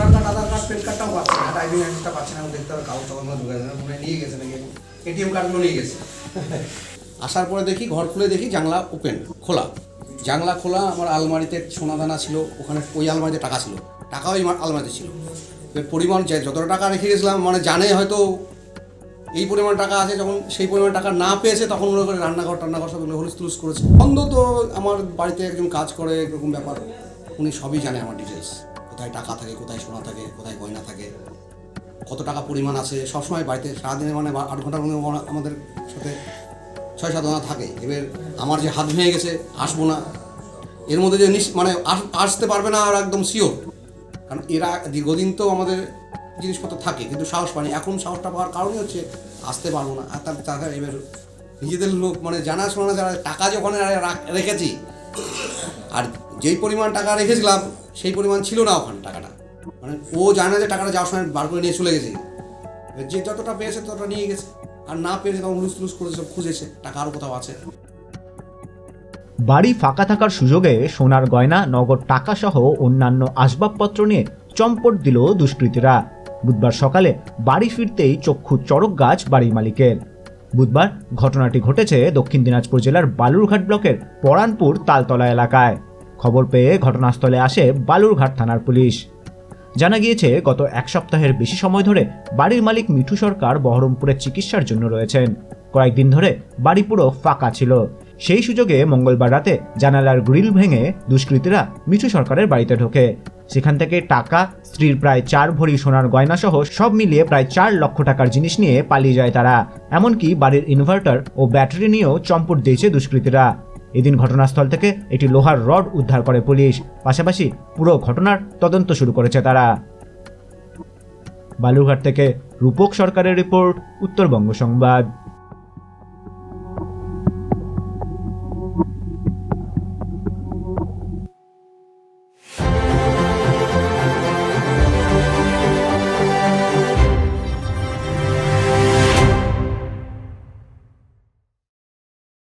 আধার card pan কার্ডটাও পাচ্ছে না। Driving লাইসেন্সটা না দেখতে হবে কাগজ টাগজ ঢুকে মনে নিয়ে গেছে নাকি? এটিএম কার্ডগুলো নিয়ে গেছে। আসার পরে দেখি, ঘর খুলে দেখি, জানলা ওপেন খোলা। জানলা খোলা, আমার আলমারিতে সোনাদানা ছিল, ওখানে ওই আলমারিতে টাকা ছিল। টাকা ওই আলমারিতে ছিল। পরিমাণ যতটা টাকা রেখে গেছিলাম মানে জানে হয়তো এই পরিমাণ টাকা আছে, যখন সেই পরিমাণ টাকা না পেয়েছে, তখন মনে করে রান্নাঘর, টান্নাঘর সব হলুস তুলুস করেছে। বন্ধ তো আমার বাড়িতে একজন কাজ করে, এরকম ব্যাপার। উনি সবই জানে আমার ডিটেলস কোথায় টাকা থাকে, কোথায় সোনা থাকে, কোথায় গয়না থাকে, কত টাকা পরিমাণ আছে, সবসময় বাড়িতে, সারাদিনে মানে আট ঘণ্টার মধ্যে আমাদের সাথে ছয় সাত ঘণ্টা থাকে। এবার আমার যে হাত ভেঙে গেছে, আসব না। এর মধ্যে যে মানে আস- আসতে পারবে না আর একদম শিওর কারণ এরা দীর্ঘদিন তো আমাদের জিনিসপত্র থাকে, কিন্তু সাহস পায়নি এখন সাহসটা পাওয়ার কারণই হচ্ছে আসতে পারব না। আর তার এবার নিজেদের লোক মানে জানাশোনা যারা টাকা যে ওখানে রাখ- রেখেছি, আর যেই পরিমাণ টাকা রেখেছিলাম, সেই পরিমাণ ছিল না ওখানে টাকাটা। মানে ও জানে যে টাকাটা যাওয়ার সময় বার করে নিয়ে চলে গেছে। যে যতটা পেয়েছে ততটা নিয়ে গেছে। আর না পেয়েছে তখন হুলুস তুলুস করে সব খুঁজেছে, টাকা আরও কোথাও আছে। বাড়ি ফাঁকা থাকার সুযোগে সোনার গয়না, নগদ টাকা সহ অন্যান্য আসবাবপত্র নিয়ে চম্পট দিল দুষ্কৃতীরা। বুধবার সকালে বাড়ি ফিরতেই চক্ষু চড়ক গাছ বাড়ির মালিকের। বুধবার ঘটনাটি ঘটেছে দক্ষিণ দিনাজপুর জেলার বালুরঘাট ব্লকের পরানপুর তালতলা এলাকায়। খবর পেয়ে ঘটনাস্থলে আসে বালুরঘাট থানার পুলিশ। জানা গিয়েছে, গত এক সপ্তাহের বেশি সময় ধরে বাড়ির মালিক মিঠু সরকার বহরমপুরে চিকিৎসার জন্য রয়েছেন। কয়েকদিন ধরে বাড়ি পুরো ফাঁকা ছিল। সেই সুযোগে মঙ্গলবার রাতে জানালার গ্রিল ভেঙে দুষ্কৃতীরা মিঠু সরকারের বাড়িতে ঢোকে। সেখান থেকে টাকা, স্ত্রীর প্রায় চার ভরি সোনার গয়না সহ সব মিলিয়ে প্রায় চার লক্ষ টাকার জিনিস নিয়ে পালিয়ে যায় তারা। এমনকি বাড়ির ইনভার্টার ও ব্যাটারি নিয়েও চম্পট দিয়েছে দুষ্কৃতীরা। এদিন ঘটনাস্থল থেকে একটি লোহার রড উদ্ধার করে পুলিশ। পাশাপাশি পুরো ঘটনার তদন্ত শুরু করেছে তারা। বালুরঘাট থেকে রূপক সরকারের রিপোর্ট, উত্তরবঙ্গ সংবাদ।